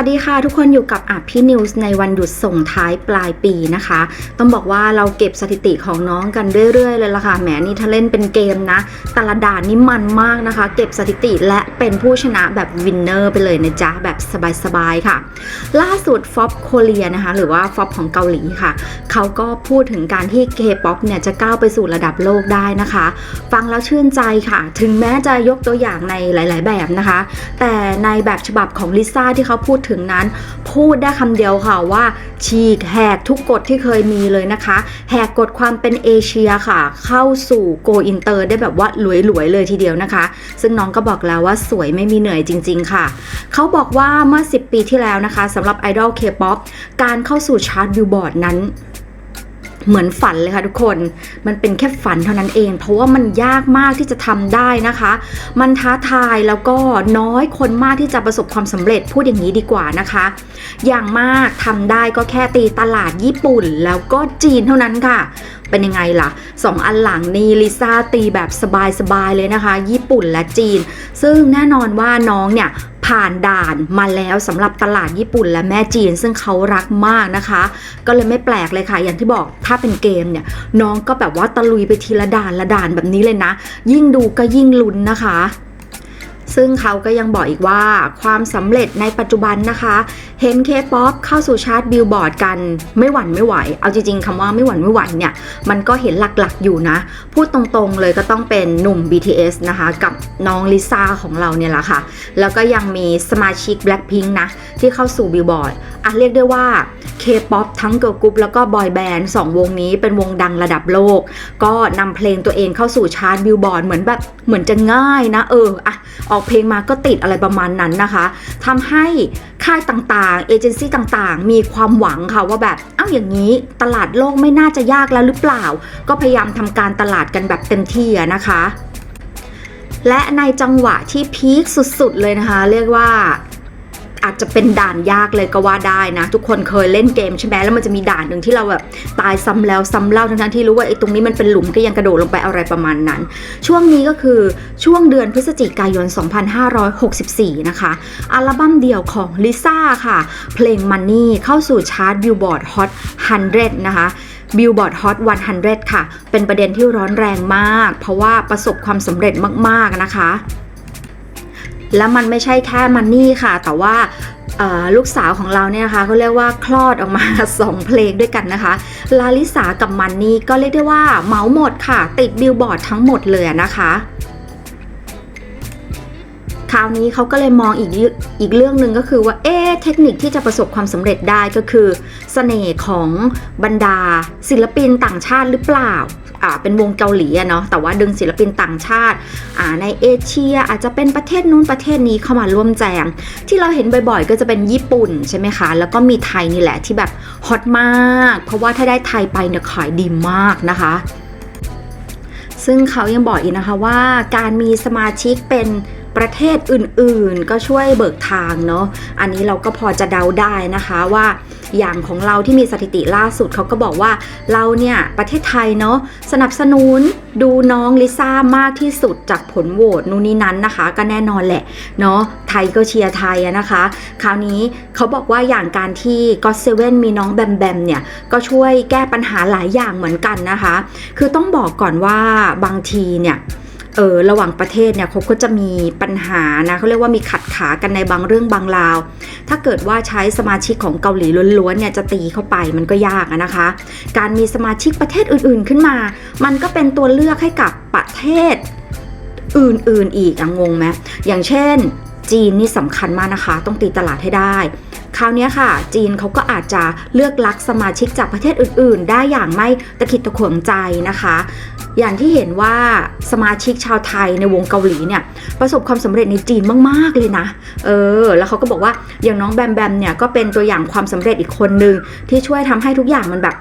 วัสดีค่ะ ทุกคนอยู่กับอะพี่นิวส์ในวันหยุดส่งท้ายปลายปีนะคะ ต้องบอกว่าเราเก็บสถิติของน้องกันเรื่อยๆเลยล่ะค่ะแหมนี่ถ้าเล่นเป็นเกมนะแต่ละด่านนี่มันมากนะคะ เก็บสถิติและเป็นผู้ชนะแบบวินเนอร์ไปเลยนะจ๊ะ แบบสบายๆค่ะ ล่าสุดฟอปโคเรียนะคะ หรือว่าฟอปของเกาหลีค่ะ เขาก็พูดถึงการที่เคป๊อปเนี่ยจะก้าวไปสู่ระดับโลกได้นะคะ ฟังแล้วชื่นใจค่ะ ถึงแม้จะยกตัวอย่างในหลาย ๆ แบบนะคะ แต่ในแบบฉบับของลิซ่าที่เขาพูดถึงนั้น พูดได้คำเดียวค่ะว่า ฉีกแหกทุกกฎที่เคยมีเลยนะคะ แหกกฎความเป็นเอเชียค่ะ เข้าสู่โกอินเตอร์ได้แบบว่าหลวยๆเลยทีเดียวนะคะ ซึ่งน้องก็บอกแล้วว่าสวยไม่มีเหนื่อยจริง ๆ ค่ะ เขาบอกว่าเมื่อ 10 ปีที่แล้วนะคะสำหรับไอดอลเคป๊อปการเข้าสู่ชาร์ตบิลบอร์ดนั้น เหมือนฝันเลยค่ะทุกคน มันเป็นแค่ฝันเท่านั้นเอง เพราะว่ามันยากมากที่จะทำได้นะคะ มันท้าทายแล้วก็น้อยคนมากที่จะประสบความสำเร็จพูดอย่างนี้ดีกว่านะคะ อย่างมากทำได้ก็แค่ตีตลาดญี่ปุ่น แล้วก็จีนเท่านั้นค่ะ เป็นยังไงล่ะสองอันหลังนี่ลิซ่าตีแบบสบายๆเลยนะคะ ญี่ปุ่นและจีน ซึ่งแน่นอนว่าน้องเนี่ยผ่านด่านมาแล้วสำหรับตลาดญี่ปุ่นและแม่จีน ซึ่งเขารักมากนะคะ ก็เลยไม่แปลกเลยค่ะ อย่างที่บอกถ้าเป็นเกมเนี่ย น้องก็แบบว่าตะลุยไปทีละด่านละด่านแบบนี้เลยนะ ยิ่งดูก็ยิ่งลุ้นนะคะ ซึ่งเขาก็ยังบอกอีกว่าความสำเร็จในปัจจุบันนะคะ เห็นเคป๊อปเข้าสู่ชาร์ตบิลบอร์ดกันไม่หวั่นไม่ไหว เอาจริงๆคำว่าไม่หวั่นไม่ไหวเนี่ย มันก็เห็นหลักๆอยู่นะ พูดตรงๆเลยก็ต้องเป็นหนุ่ม BTS นะคะ กับน้องลิซ่าของเราเนี่ยแหละค่ะ แล้วก็ยังมีสมาชิก Blackpink นะ ที่เข้าสู่บิลบอร์ดอะเรียกได้ว่า K-POP ทั้งเกิร์ลกรุ๊ปแล้วก็บอยแบนด์สองวงนี้เป็นวงดังระดับโลก ก็นำเพลงตัวเองเข้าสู่ชาร์ตบิลบอร์ดเหมือนแบบเหมือนจะง่ายนะ เอออะออกเพลงมาก็ติดอะไรประมาณนั้นนะคะทำให้ค่ายต่างๆ เอเจนซี่ต่างๆ มีความหวังค่ะว่าแบบ เอ้าอย่างนี้ตลาดโลกไม่น่าจะยากแล้วหรือเปล่า ก็พยายามทำการตลาดกันแบบเต็มที่นะคะและในจังหวะที่พีคสุดๆเลยนะคะ เรียกว่า อาจจะเป็นด่านยากเลยก็ว่าได้นะ ทุกคนเคยเล่นเกมใช่ไหมแล้วมันจะมีด่านหนึ่งที่เราแบบตายซ้ำแล้วซ้ำเล่าทั้งๆที่รู้ว่าไอ้ตรงนี้มันเป็นหลุมก็ยังกระโดดลงไปอะไรประมาณนั้น ช่วงนี้ก็คือช่วงเดือนพฤศจิกายน 2564 นะคะ อัลบั้มเดี่ยวของลิซ่าค่ะ เพลง Money เข้าสู่ชาร์ต Billboard Hot 100 นะคะ Billboard Hot 100 ค่ะ เป็นประเด็นที่ร้อนแรงมาก เพราะว่าประสบความสำเร็จมากๆนะคะ และมันไม่ใช่แค่มันนี่ค่ะ แต่ว่าลูกสาวของเราเนี่ยนะคะเขาเรียกว่าคลอดออกมา 2 เพลงด้วยกันนะคะ ลาลิสากับมันนี่ก็เรียกได้ว่าเหมาหมดค่ะ ติดบิลบอร์ดทั้งหมดเลยนะคะคราวนี้เขาก็เลยมองอีกเรื่องอีกเรื่องหนึ่งก็คือว่าเอ๊เทคนิคที่จะประสบความสำเร็จได้ก็คือสเสน่ห์ของบรรดา ศิลปินต่างชาติหรือเปล่า เป็นวงเกาหลีอะเนาะแต่ว่าดึงศิลปินต่างชาติอ่าในเอเชียอาจจะเป็นประเทศนู้นประเทศนี้เข้ามาร่วมแจม ที่เราเห็นบ่อยๆ ก็จะเป็นญี่ปุ่นใช่ไหมคะ แล้วก็มีไทยนี่แหละที่แบบฮอตมาก เพราะว่าถ้าได้ไทยไปเนี่ยขายดีมากนะคะซึ่งเขายังบอกอีกนะคะว่าการมีสมาชิกเป็น ประเทศอื่นๆ ก็ช่วยเบิกทางเนาะอันนี้เราก็พอจะเดาได้นะคะว่าอย่างของเราที่มีสถิติล่าสุดเขาก็บอกว่าเราเนี่ยประเทศไทยเนาะสนับสนุนดูน้องลิซ่ามากที่สุดจากผลโหวตนู่นนี่นั้นนะคะ ก็แน่นอนแหละเนาะไทยก็เชียร์ไทยนะคะ คราวนี้เขาบอกว่าอย่างการที่ก็เซเว่นมีน้องแบมแบมเนี่ยก็ช่วยแก้ปัญหาหลายอย่างเหมือนกันนะคะ คือต้องบอกก่อนว่าบางทีเนี่ย เออระหว่างประเทศเนี่ยเขาก็จะมีปัญหานะเขาเรียกว่ามีขัดขากันในบางเรื่องบางราว ถ้าเกิดว่าใช้สมาชิกของเกาหลีล้วนๆเนี่ยจะตีเข้าไปมันก็ยากนะคะ การมีสมาชิกประเทศอื่นๆขึ้นมา มันก็เป็นตัวเลือกให้กับประเทศอื่นๆอีกอะงงไหมอย่างเช่น จีนนี่สำคัญมากนะคะ ต้องตีตลาดให้ได้คราวนี้ค่ะ จีนเขาก็อาจจะเลือกลักสมาชิกจากประเทศอื่น ๆ ได้อย่างไม่ตะขิดตะขวงใจนะคะ อย่างที่เห็นว่าสมาชิกชาวไทยในวงเกาหลีเนี่ยประสบความสำเร็จในจีนมาก ๆ เลยนะ เออ แล้วเขาก็บอกว่าอย่างน้องแบมแบมเนี่ยก็เป็นตัวอย่างความสำเร็จอีกคนหนึ่งที่ช่วยทำให้ทุกอย่างมันแบบ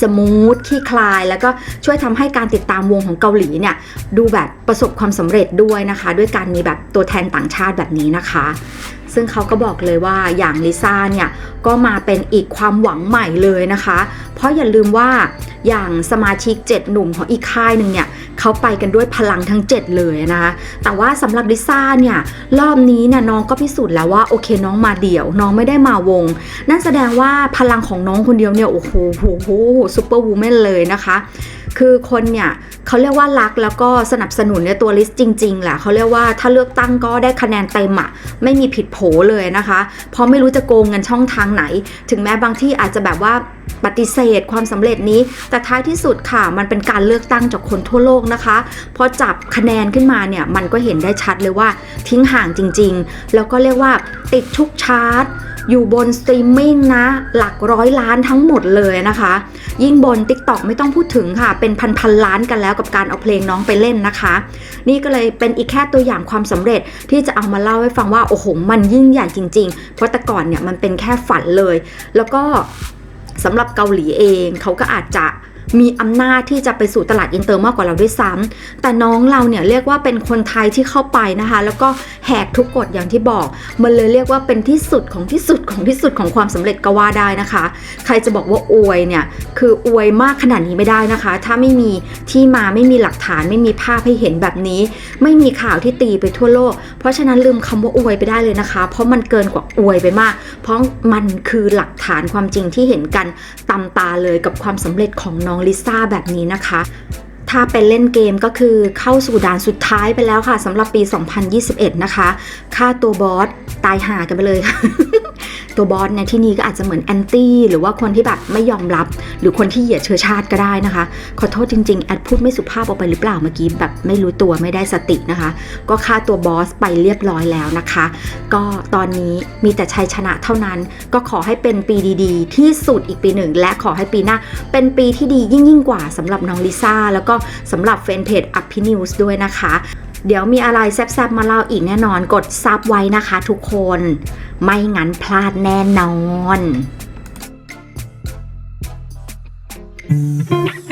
สมูทขี้คลาย แล้วก็ช่วยทำให้การติดตามวงของเกาหลีเนี่ยดูแบบประสบความสำเร็จด้วยนะคะ ด้วยการมีแบบตัวแทนต่างชาติแบบนี้นะคะ ซึ่งเขาก็บอกเลยว่าอย่างลิซ่าเนี่ยก็มาเป็นอีกความหวังใหม่เลยนะคะ เพราะอย่าลืมว่า อย่างสมาชิก 7 หนุ่มของอีกค่ายหนึ่งเนี่ยเขาไปกันด้วยพลังทั้ง 7 เลยนะคะแต่ว่าสำหรับลิซ่าเนี่ยรอบนี้เนี่ยน้องก็พิสูจน์แล้วว่าโอเคน้องมาเดี่ยว น้องไม่ได้มาวง นั่นแสดงว่าพลังของน้องคนเดียวเนี่ยโอ้โหโหโหซูเปอร์วูแมนเลยนะคะ คือคนเนี่ยเขาเรียกว่ารักแล้วก็สนับสนุนในตัวลิสต์จริงๆแหละเขาเรียกว่าถ้าเลือกตั้งก็ได้คะแนนเต็มอะไม่มีผิดโผเลยนะคะ เพราะไม่รู้จะโกงเงินช่องทางไหน ถึงแม้บางที่อาจจะแบบว่าปฏิเสธความสำเร็จนี้ แต่ท้ายที่สุดค่ะ มันเป็นการเลือกตั้งจากคนทั่วโลกนะคะ พอจับคะแนนขึ้นมาเนี่ย มันก็เห็นได้ชัดเลยว่าทิ้งห่างจริง ๆ แล้วก็เรียกว่าติดทุกชาร์ต อยู่บนสตรีมมิ่งนะ หลักร้อยล้านทั้งหมดเลยนะคะ ยิ่งบน TikTok ไม่ต้องพูดถึงค่ะ เป็นพันพันล้านกันแล้วกับการเอาเพลงน้องไปเล่นนะคะ นี่ก็เลยเป็นอีกแค่ตัวอย่างความสำเร็จที่จะเอามาเล่าให้ฟังว่า โอ้โห มันยิ่งใหญ่จริง ๆ เพราะแต่ก่อนเนี่ยมันเป็นแค่ฝันเลย แล้วก็สำหรับเกาหลีเองเขาก็อาจจะ มีอำนาจที่จะไปสู่ตลาดอินเตอร์มากกว่าเราด้วยซ้ำแต่น้องเราเนี่ยเรียกว่าเป็นคนไทยที่เข้าไปนะคะ แล้วก็แหกทุกกฎอย่างที่บอก มันเลยเรียกว่าเป็นที่สุดของที่สุดของที่สุดของความสำเร็จก็ว่าได้นะคะ ใครจะบอกว่าอวยเนี่ยคืออวยมากขนาดนี้ไม่ได้นะคะ ถ้าไม่มีที่มาไม่มีหลักฐานไม่มีภาพให้เห็นแบบนี้ ไม่มีข่าวที่ตีไปทั่วโลก เพราะฉะนั้นลืมคำว่าอวยไปได้เลยนะคะ เพราะมันเกินกว่าอวยไปมาก เพราะมันคือหลักฐานความจริงที่เห็นกันตำตาเลยกับความสำเร็จของน้องลิซ่าแบบนี้นะคะ ถ้าเป็นเล่นเกมก็คือเข้าสู่ด่านสุดท้ายไปแล้วค่ะสำหรับปี 2021 นะคะ ค่าตัวบอสตายหากันไปเลยค่ะ ตัวบอสในที่นี้ก็อาจจะเหมือนแอนตี้หรือว่าคนที่แบบไม่ยอมรับ หรือคนที่เหยียดเชื้อชาติก็ได้นะคะ ขอโทษจริงๆ แอดพูดไม่สุภาพออกไปหรือเปล่าเมื่อกี้แบบไม่รู้ตัวไม่ได้สตินะคะ ก็ค่าตัวบอสไปเรียบร้อยแล้วนะคะ ก็ตอนนี้มีแต่ชัยชนะเท่านั้น ก็ขอให้เป็นปีดีๆ ที่สุดอีกปีหนึ่ง และขอให้ปีหน้าเป็นปีที่ดียิ่งยิ่งกว่าสำหรับน้องลิซ่าแล้วก็สำหรับแฟนเพจอัพพินิวส์ด้วยนะคะ เดี๋ยวมีอะไรแซ่บๆมาเล่าอีกแน่นอนกดซับไว้นะคะทุกคน ไม่งั้นพลาดแน่นอน Thank